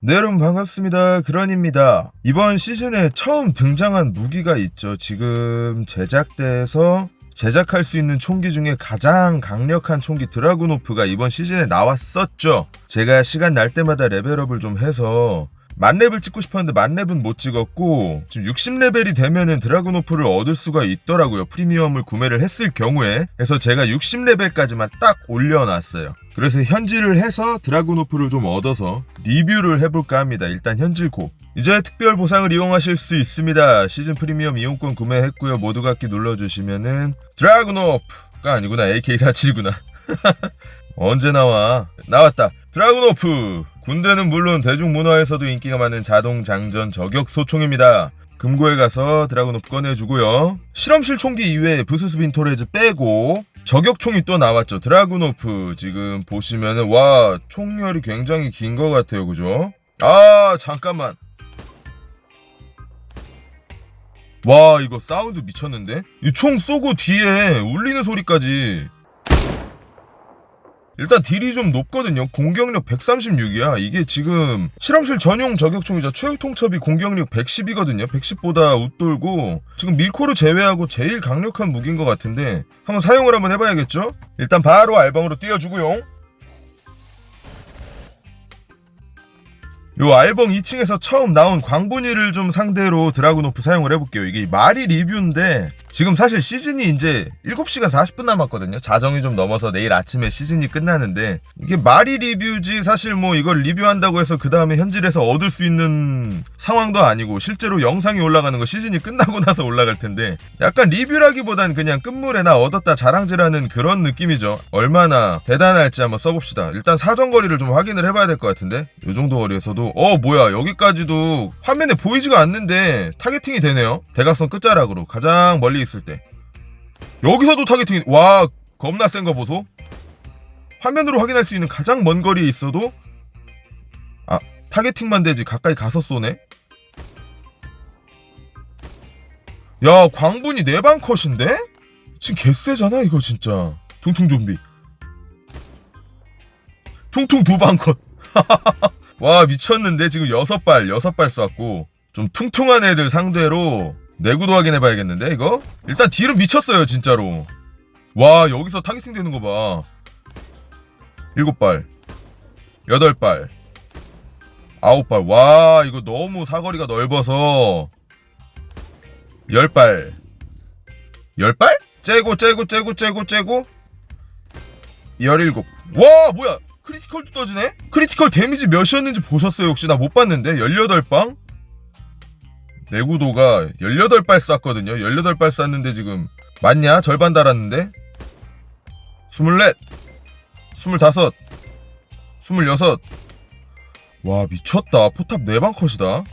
네, 여러분 반갑습니다. 그런입니다. 이번 시즌에 처음 등장한 무기가 있죠. 지금 제작대에서 제작할 수 있는 총기 중에 가장 강력한 총기 드라구노프가 이번 시즌에 나왔었죠. 제가 시간 날 때마다 레벨업을 좀 해서 만렙을 찍고 싶었는데 만렙은 못 찍었고 지금 60레벨이 되면은 드라구노프를 얻을 수가 있더라고요. 프리미엄을 구매를 했을 경우에. 그래서 제가 60레벨까지만 딱 올려놨어요. 그래서 현질을 해서 드라구노프를 좀 얻어서 리뷰를 해볼까 합니다. 일단 현질고. 이제 특별 보상을 이용하실 수 있습니다. 시즌 프리미엄 이용권 구매했고요. 모두 갖기 눌러주시면은 드라구노프가 아니구나. AK47이구나. 언제 나와? 나왔다. 드라군오프! 군대는 물론 대중문화에서도 인기가 많은 자동 장전 저격 소총입니다. 금고에 가서 드라군오프 꺼내주고요. 실험실 총기 이외에 부스스 빈 토레즈 빼고 저격총이 또 나왔죠. 드라군오프 지금 보시면은 와 총열이 굉장히 긴 것 같아요. 그죠? 아 잠깐만. 와 이거 사운드 미쳤는데? 이 총 쏘고 뒤에 울리는 소리까지 일단 딜이 좀 높거든요. 공격력 136이야. 이게 지금 실험실 전용 저격총이죠. 최후 통첩이 공격력 110이거든요. 110보다 웃돌고 지금 밀코를 제외하고 제일 강력한 무기인 것 같은데 한번 사용을 한번 해봐야겠죠? 일단 바로 알방으로 띄워주고요. 요 알벙 2층에서 처음 나온 광분이를 좀 상대로 드라군오프 사용을 해볼게요. 이게 말이 리뷰인데 지금 사실 시즌이 이제 7시간 40분 남았거든요. 자정이 좀 넘어서 내일 아침에 시즌이 끝나는데 이게 말이 리뷰지 사실 뭐 이걸 리뷰한다고 해서 그 다음에 현질에서 얻을 수 있는 상황도 아니고 실제로 영상이 올라가는 거 시즌이 끝나고 나서 올라갈 텐데 약간 리뷰라기보단 그냥 끝물에나 얻었다 자랑질하는 그런 느낌이죠. 얼마나 대단할지 한번 써봅시다. 일단 사정거리를 좀 확인을 해봐야 될 것 같은데 이 정도 거리에서도 어 뭐야 여기까지도 화면에 보이지가 않는데 타겟팅이 되네요. 대각선 끝자락으로 가장 멀리 있을 때 여기서도 타겟팅이 와 겁나 센 거 보소. 화면으로 확인할 수 있는 가장 먼 거리에 있어도 아 타겟팅만 되지 가까이 가서 쏘네. 야 광분이 네방 컷인데? 지금 개쎄잖아 이거 진짜 퉁퉁 좀비 퉁퉁 두 방 컷. 와 미쳤는데? 지금 여섯 발 여섯 발 쐈고 좀 퉁퉁한 애들 상대로 내구도 확인해봐야겠는데 이거? 일단 딜은 미쳤어요 진짜로. 와 여기서 타겟팅 되는 거봐. 일곱 발 여덟 발 아홉 발와 이거 너무 사거리가 넓어서 열 발. 열 발? 째고 째고 째고 째고 째고. 열일곱. 와 뭐야 크리티컬도 떠지네? 크리티컬 데미지 몇이었는지 보셨어요 혹시? 나 못 봤는데. 18방? 내구도가 18발 쐈거든요. 18발 쐈는데 지금 맞냐? 절반 달았는데? 24 25 26와 미쳤다. 포탑 4방 컷이다.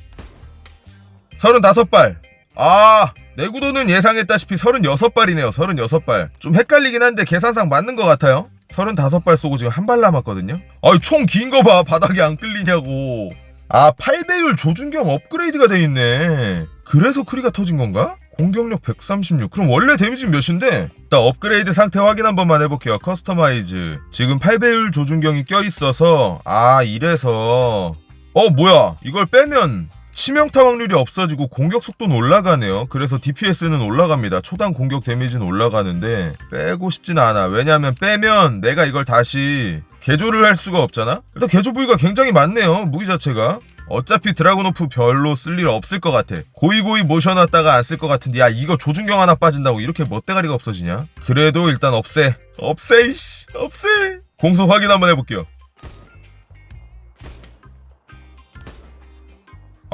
35발. 아 내구도는 예상했다시피 36발이네요. 36발. 좀 헷갈리긴 한데 계산상 맞는 것 같아요 35발 쏘고 지금 한 발 남았거든요? 아이 총 긴 거 봐. 바닥에 안 끌리냐고. 아 8배율 조준경 업그레이드가 돼 있네. 그래서 크리가 터진 건가? 공격력 136 그럼 원래 데미지 몇인데? 일단 업그레이드 상태 확인 한 번만 해볼게요. 커스터마이즈. 지금 8배율 조준경이 껴있어서 아 이래서. 어 뭐야? 이걸 빼면 치명타 확률이 없어지고 공격 속도는 올라가네요. 그래서 DPS는 올라갑니다. 초당 공격 데미지는 올라가는데 빼고 싶진 않아. 왜냐하면 빼면 내가 이걸 다시 개조를 할 수가 없잖아. 일단 개조 부위가 굉장히 많네요. 무기 자체가. 어차피 드라곤오프 별로 쓸 일 없을 것 같아. 고이고이 모셔놨다가 안 쓸 것 같은데 야 이거 조준경 하나 빠진다고 이렇게 멋대가리가 없어지냐? 그래도 일단 없애. 없애 이씨. 없애. 공소 확인 한번 해볼게요.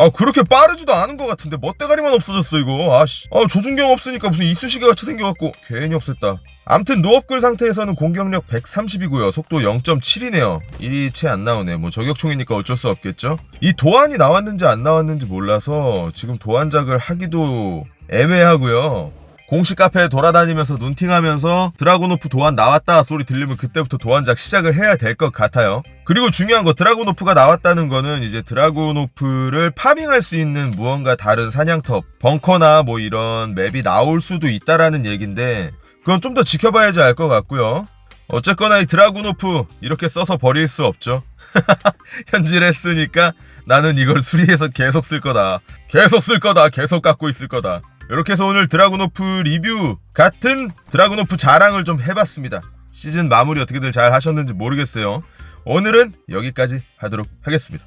아 그렇게 빠르지도 않은 것 같은데 멋대가리만 없어졌어 이거. 아씨. 아 조준경 없으니까 무슨 이쑤시개 같이 생겨갖고 괜히 없앴다. 암튼 노업글 상태에서는 공격력 130이고요. 속도 0.7이네요. 1이 채 안 나오네. 뭐 저격총이니까 어쩔 수 없겠죠? 이 도안이 나왔는지 안 나왔는지 몰라서 지금 도안작을 하기도 애매하고요 공식 카페에 돌아다니면서 눈팅하면서 드라곤오프 도안 나왔다 소리 들리면 그때부터 도안작 시작을 해야 될 것 같아요. 그리고 중요한 거 드라곤오프가 나왔다는 거는 이제 드라곤오프를 파밍할 수 있는 무언가 다른 사냥터, 벙커나 뭐 이런 맵이 나올 수도 있다라는 얘긴데 그건 좀 더 지켜봐야지 알 것 같고요. 어쨌거나 이 드라군오프 이렇게 써서 버릴 수 없죠. 현질했으니까 나는 이걸 수리해서 계속 쓸 거다. 계속 쓸 거다. 계속 갖고 있을 거다. 이렇게 해서 오늘 드라군오프 리뷰 같은 드라군오프 자랑을 좀 해봤습니다. 시즌 마무리 어떻게들 잘 하셨는지 모르겠어요. 오늘은 여기까지 하도록 하겠습니다.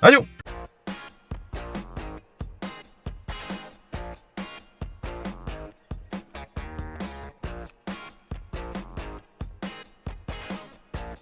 안녕!